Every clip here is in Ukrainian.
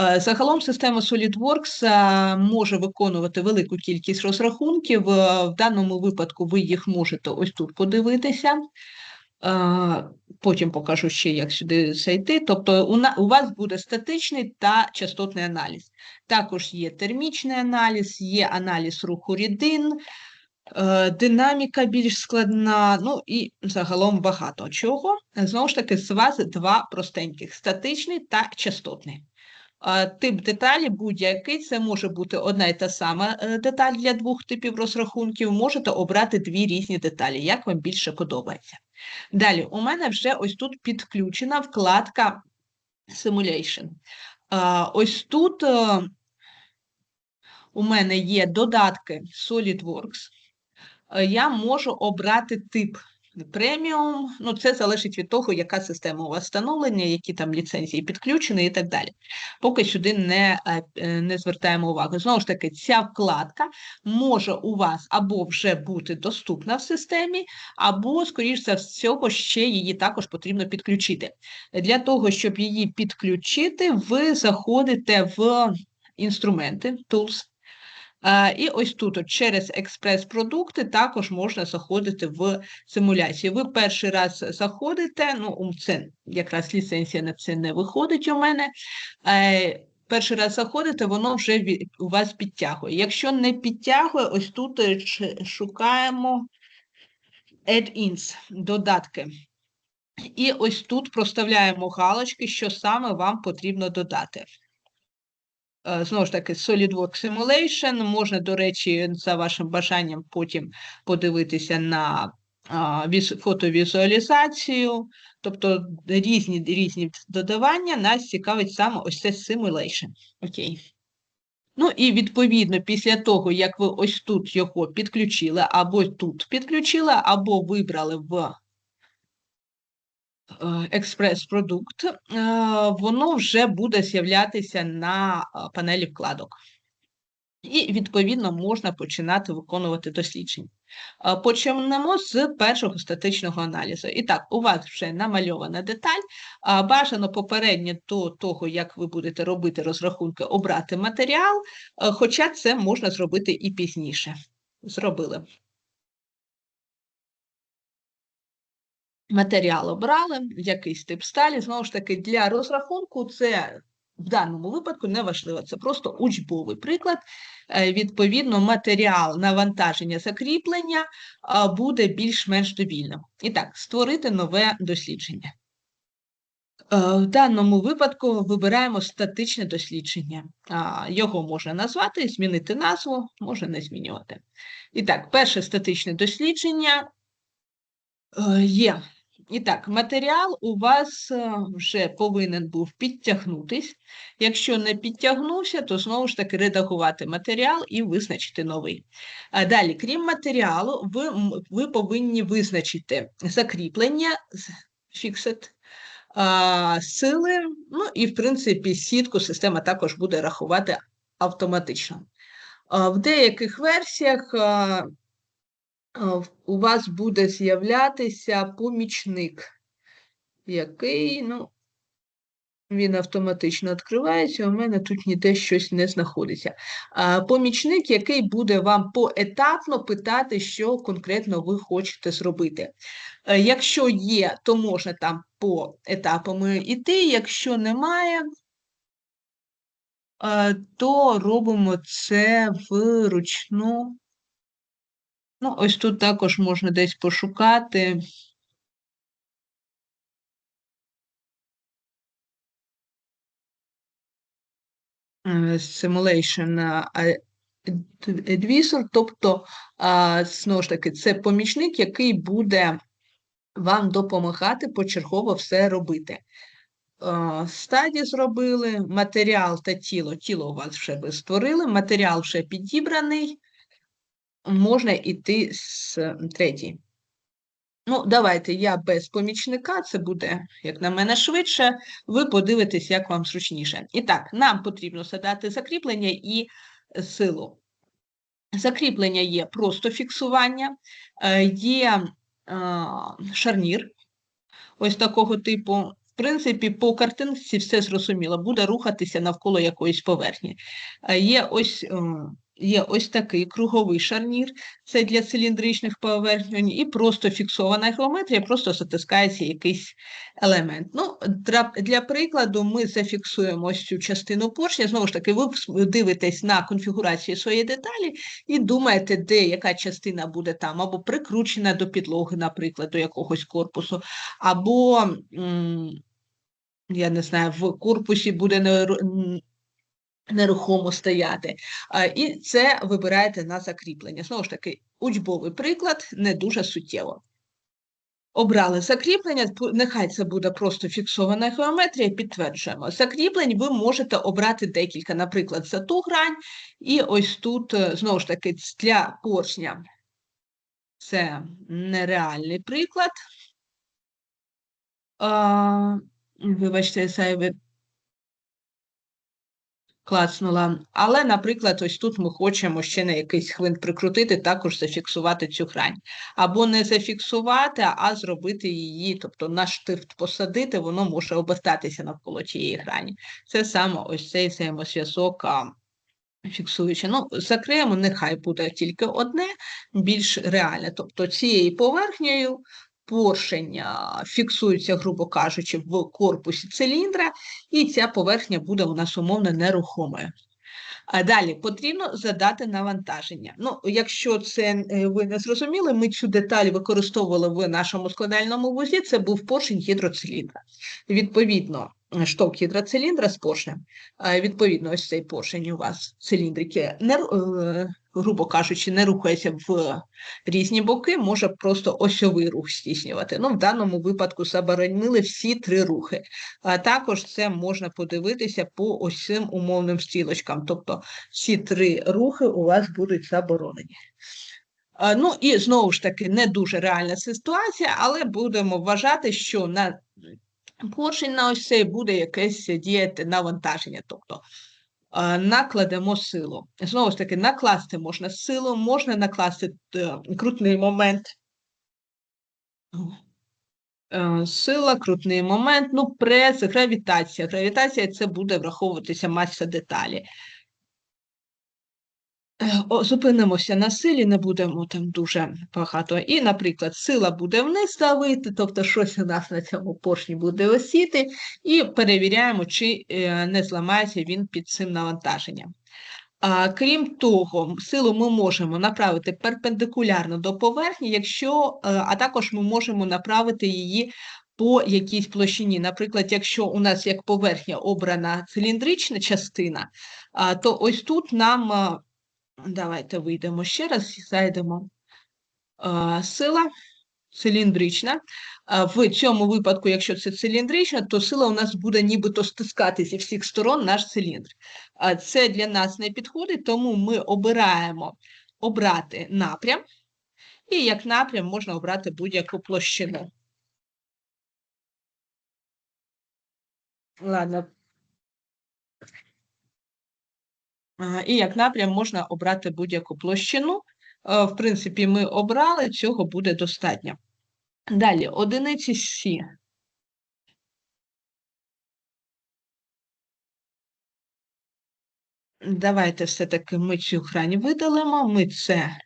Е, Загалом система SolidWorks е, може виконувати велику кількість розрахунків. Е, В даному випадку ви їх можете ось тут подивитися. Потім покажу ще, як сюди зайти. Тобто, у, вас буде статичний та частотний аналіз. Також є термічний аналіз, є аналіз руху рідин, динаміка більш складна, ну і загалом багато чого. Знову ж таки, з вас два простеньких: статичний та частотний. Е, Тип деталі будь-який, це може бути одна і та сама е, деталь для двох типів розрахунків. Можете обрати дві різні деталі, як вам більше подобається. Далі, у мене вже ось тут підключена вкладка Simulation. Е, Ось тут е, у мене є додатки SolidWorks. Е, Я можу обрати тип преміум. Ну, це залежить від того, яка система у вас встановлення, які там ліцензії підключені і так далі. Поки сюди не, е, е, не звертаємо увагу. Знову ж таки, ця вкладка може у вас або вже бути доступна в системі, або, скоріш за всього, ще її також потрібно підключити. Для того, щоб її підключити, ви заходите в інструменти, tools, І ось тут, через експрес-продукти, також можна заходити в симуляцію. Ви перший раз заходите, ну, це якраз ліцензія на це не виходить у мене. Е, Перший раз заходите, воно вже у вас підтягує. Якщо не підтягує, ось тут е, шукаємо add-ins, додатки. І ось тут проставляємо галочки, що саме вам потрібно додати. Е, Знову ж таки, SolidWorks Simulation. Можна, до речі, за вашим бажанням потім подивитися на фотовізуалізацію, тобто різні, різні додавання. Нас цікавить саме ось це Simulation. Окей. Ну і відповідно, після того, як ви ось тут його підключили, або тут підключили, або вибрали в експрес-продукт, е, воно вже буде з'являтися на е, панелі вкладок. І, відповідно, можна починати виконувати дослідження. Е, Почнемо з першого статичного аналізу. І так, у вас вже намальована деталь. Бажано попередньо до того, як ви будете робити розрахунки, обрати матеріал, е, хоча це можна зробити і пізніше. Зробили. Матеріал обрали, якийсь тип сталі. Знову ж таки, для розрахунку це в даному випадку не важливо. Це просто учбовий приклад. Е, Відповідно, матеріал навантаження закріплення буде більш-менш довільним. І так, створити нове дослідження. Е, В даному випадку вибираємо статичне дослідження. Його можна назвати, змінити назву, можна не змінювати. І так, перше статичне дослідження е, є. І так, матеріал у вас е, вже повинен був підтягнутись. Якщо не підтягнувся, то знову ж таки редагувати матеріал і визначити новий. А далі, крім матеріалу, ви, ви повинні визначити закріплення, а, сили, ну і, в принципі, сітку система також буде рахувати автоматично. В деяких версіях у вас буде з'являтися помічник, який, ну, він автоматично відкривається, у мене тут ніде щось не знаходиться. Помічник, який буде вам поетапно питати, що конкретно ви хочете зробити. Е, Якщо є, то можна там по етапам іти, якщо немає, е, то робимо це вручну. Ну, ось тут також можна десь пошукати. е, Simulation е, advisor, тобто, знову ж таки, це помічник, який буде вам допомагати почергово все робити. Е, Стаді зробили, матеріал та тіло. Тіло у вас вже ви створили, матеріал вже підібраний. Можна йти з третій. Ну, давайте я без помічника, це буде, як на мене, швидше. Ви подивитесь, як вам зручніше. І так, нам потрібно задати закріплення і силу. Закріплення є просто фіксування, е, є е, шарнір ось такого типу. В принципі, по картинці все зрозуміло, буде рухатися навколо якоїсь поверхні. Е, Є ось, є ось такий круговий шарнір, це для циліндричних поверхень, і просто фіксована геометрія, просто затискається якийсь елемент. Ну, для, прикладу, ми зафіксуємо ось цю частину поршня. Знову ж таки, ви дивитесь на конфігурацію своєї деталі і думаєте, де яка частина буде там, або прикручена до підлоги, наприклад, до якогось корпусу, або, я не знаю, в корпусі буде м, нерухомо стояти. І це вибираєте на закріплення. Знову ж таки, учбовий приклад не дуже суттєво. Обрали закріплення, нехай це буде просто фіксована геометрія, підтверджуємо. Закріплень ви можете обрати декілька, наприклад, за ту грань, і ось тут, е, знову ж таки, для поршня це нереальний приклад. Вибачте, зайве клацнула. Але, наприклад, ось тут ми хочемо ще на якийсь хвинт прикрутити, також зафіксувати цю грань. Або не зафіксувати, а зробити її, тобто на штифт посадити, воно може обертатися навколо тієї грані. Це саме ось цей взаємозв'язок фіксуючи. Ну, закриємо, нехай буде тільки одне, більш реальне. Тобто цією поверхнею поршень фіксується, грубо кажучи, в корпусі циліндра, і ця поверхня буде у нас умовно нерухомою. А далі потрібно задати навантаження. Ну, якщо це е, ви не зрозуміли, ми цю деталь використовували в нашому складальному вузі, це був поршень гідроциліндра. Відповідно, шток гідроциліндра з поршнем, е, відповідно, ось цей поршень у вас циліндрики, не, е, грубо кажучи, не рухається в різні боки, може просто осьовий рух здійснювати. Ну, в даному випадку заборонили всі три рухи. А також це можна подивитися по ось умовним стрілочкам. Тобто всі три рухи у вас будуть заборонені. Ну і знову ж таки не дуже реальна ситуація, але будемо вважати, що на поршень на ось цей буде якесь діяти навантаження. Тобто накладемо силу. Знову ж таки, накласти можна силу, можна накласти е, крутний момент. Е, Сила, крутний момент, ну, прес, гравітація. Гравітація це буде враховуватися маса деталі. Е, Зупинимося на силі, не будемо там дуже багато. І, наприклад, сила буде вниз давити, тобто щось у нас на цьому поршні буде осіти, і перевіряємо, чи е, не зламається він під цим навантаженням. А, крім того, силу ми можемо направити перпендикулярно до поверхні, якщо, е, а також ми можемо направити її по якійсь площині. Наприклад, якщо у нас як поверхня обрана циліндрична частина, то ось тут нам, давайте вийдемо ще раз, і зайдемо. Сила циліндрична. В цьому випадку, якщо це циліндрична, то сила у нас буде нібито стискати зі всіх сторон наш циліндр. Це для нас не підходить, тому ми обираємо обрати напрям, і як напрям можна обрати будь-яку площину. Ладно. І як напрям можна обрати будь-яку площину. Е, В принципі, ми обрали, цього буде достатньо. Далі, одиниці Сі. Давайте все-таки ми цю грань видалимо, ми це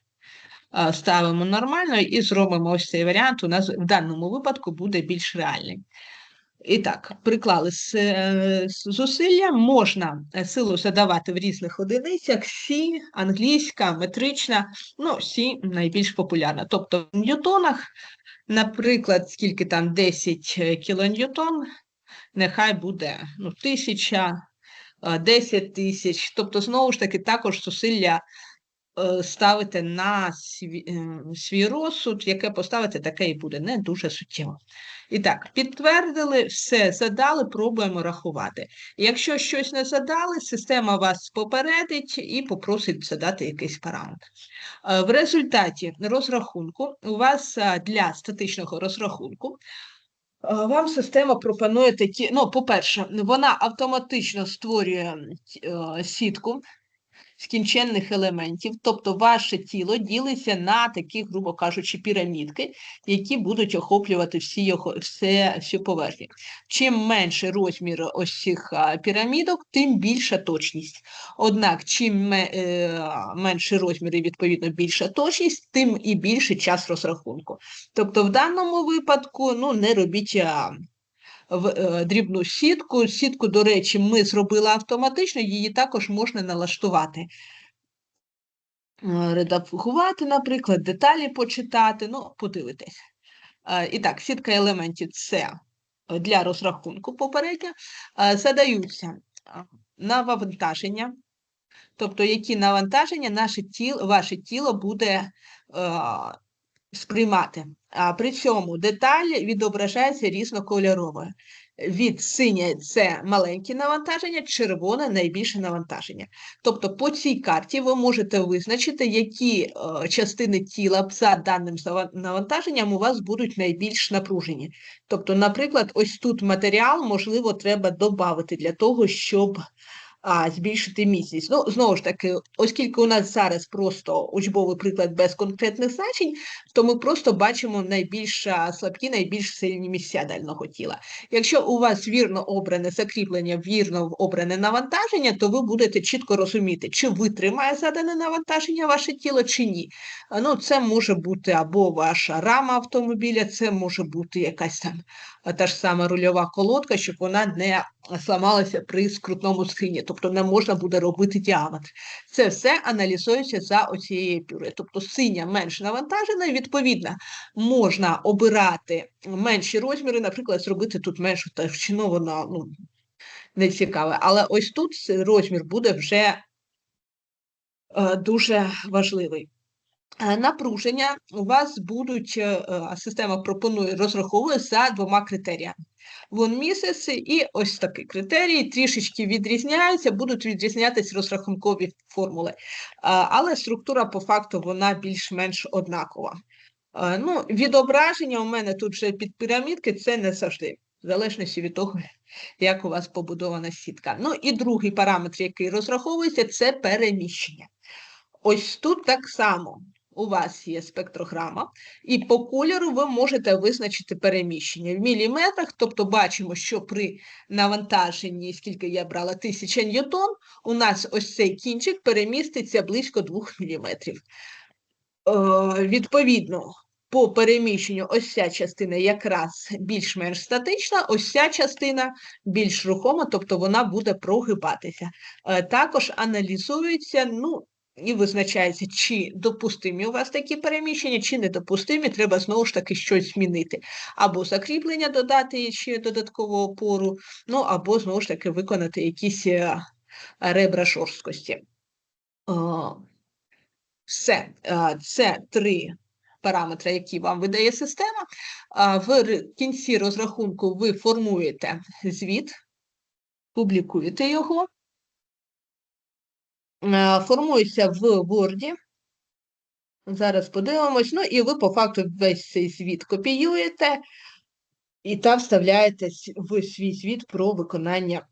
ставимо нормально і зробимо ось цей варіант. У нас в даному випадку буде більш реальний. І так, приклали с- е, зусилля, можна е, силу задавати в різних одиницях, Сі, англійська, метрична, ну, Сі найбільш популярна. Тобто в ньютонах, наприклад, скільки там 10 кілоньютон, нехай буде ну, 1000, е, 10 тисяч. Тобто, знову ж таки, також зусилля е, ставити на свій, е, свій розсуд, яке поставити, таке і буде, не дуже суттєво. І так, підтвердили, все задали, пробуємо рахувати. Якщо щось не задали, система вас попередить і попросить задати якийсь параметр. Е, В результаті розрахунку у вас для статичного розрахунку вам система пропонує такі, ну, по-перше, вона автоматично створює сітку, скінченних елементів, тобто ваше тіло ділиться на такі, грубо кажучи, пірамідки, які будуть охоплювати всі його, все, всю поверхню. Чим менше розмір ось цих пірамідок, тим більша точність. Однак, чим е, менше розміри, відповідно, більша точність, тим і більший час розрахунку. Тобто, в даному випадку ну, не робіть в е, дрібну сітку. Сітку, до речі, ми зробили автоматично, її також можна налаштувати. Е, редагувати, наприклад, деталі почитати, ну, подивитись. Е, і так, сітка елементів це для розрахунку попередньо. Задаються навантаження, тобто які навантаження наше тіло, ваше тіло буде сприймати. А при цьому деталь відображається різнокольоровою. Від синє це маленькі навантаження, червоне найбільше навантаження. Тобто по цій карті ви можете визначити, які е, частини тіла за даним навантаженням у вас будуть найбільш напружені. Тобто, наприклад, ось тут матеріал, можливо, треба додати для того, щоб а, збільшити міцність. Ну, знову ж таки, оскільки у нас зараз просто учбовий приклад без конкретних значень, то ми просто бачимо найбільш слабкі, найбільш сильні місця дального тіла. Якщо у вас вірно обране закріплення, вірно обране навантаження, то ви будете чітко розуміти, чи витримає задане навантаження ваше тіло, чи ні. Ну, Це може бути або ваша рама автомобіля, це може бути якась там та ж сама рульова колодка, щоб вона не сламалася при скрутному скрині, тобто не можна буде робити діаметр. Це все аналізується за оцією пюре. Тобто синя менш навантажена, і відповідно, можна обирати менші розміри, наприклад, зробити тут меншу товщину, вона ну, не цікаве. Але ось тут розмір буде вже е, дуже важливий. Е, напруження у вас будуть, е, е, система пропонує розраховує за двома критеріями. Вон місяць і ось такі критерії трішечки відрізняються, будуть відрізнятися розрахункові формули. Але структура по факту вона більш-менш однакова. Ну, Відображення у мене тут вже під пірамідки, це не завжди, в залежності від того, як у вас побудована сітка. Ну і другий параметр, який розраховується, це переміщення. Ось тут так само у вас є спектрограма, і по кольору ви можете визначити переміщення в міліметрах, тобто бачимо, що при навантаженні, скільки я брала 1000 ньютон, у нас ось цей кінчик переміститься близько 2 мм. Е, відповідно, по переміщенню ось ця частина якраз більш-менш статична, ось ця частина більш рухома, тобто вона буде прогибатися. Е, також аналізується, ну, і визначається, чи допустимі у вас такі переміщення, чи недопустимі, треба знову ж таки щось змінити. Або закріплення додати ще додаткову опору, ну або знову ж таки виконати якісь е, ребра шорсткості. Все, це три параметри, які вам видає система. В кінці розрахунку ви формуєте звіт, публікуєте його. Е, формується в Word. Зараз подивимось. Ну, і ви по факту весь цей звіт копіюєте і там вставляєте в свій звіт про виконання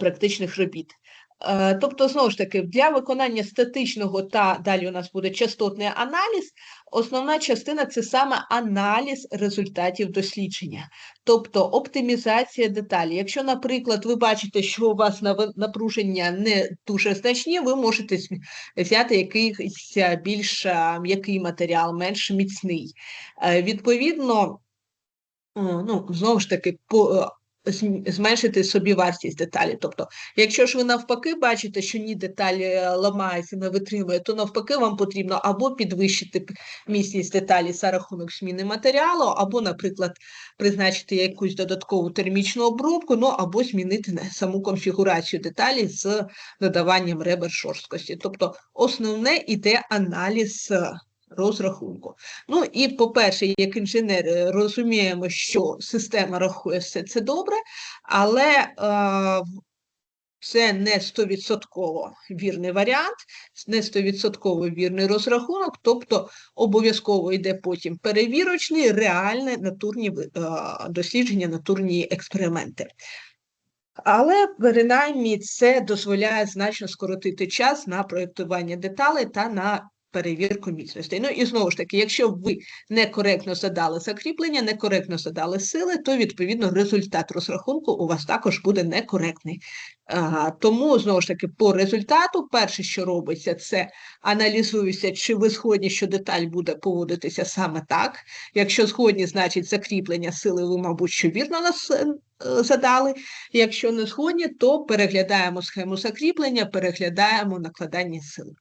практичних робіт. Е, тобто, знову ж таки, для виконання статичного та далі у нас буде частотний аналіз, основна частина це саме аналіз результатів дослідження, тобто оптимізація деталі. Якщо, наприклад, ви бачите, що у вас напруження не дуже значні, ви можете взяти якийсь більш м'який матеріал, менш міцний. Е, відповідно, ну, знову ж таки, по зменшити собі вартість деталі. Тобто, якщо ж ви навпаки бачите, що ні деталі е, ламаються, не витримує, то навпаки вам потрібно або підвищити міцність деталі за рахунок зміни матеріалу, або, наприклад, призначити якусь додаткову термічну обробку, ну або змінити саму конфігурацію деталі з додаванням ребер шорсткості. Тобто основне іде аналіз розрахунку. Ну і, по-перше, як інженери розуміємо, що система рахує все це добре, але е, це не стовідсотково вірний варіант, не стовідсотково вірний розрахунок, тобто обов'язково йде потім перевірочний, реальне натурні е, дослідження, натурні експерименти. Але принаймні це дозволяє значно скоротити час на проєктування деталей та на перевірку міцностей. Ну і знову ж таки, якщо ви некоректно задали закріплення, некоректно задали сили, то відповідно результат розрахунку у вас також буде некоректний. А, Тому знову ж таки, по результату, перше, що робиться, це аналізується, чи ви згодні, що деталь буде поводитися саме так. Якщо згодні, значить закріплення сили ви, мабуть, що вірно нас е, задали. Якщо не згодні, то переглядаємо схему закріплення, переглядаємо накладання сили.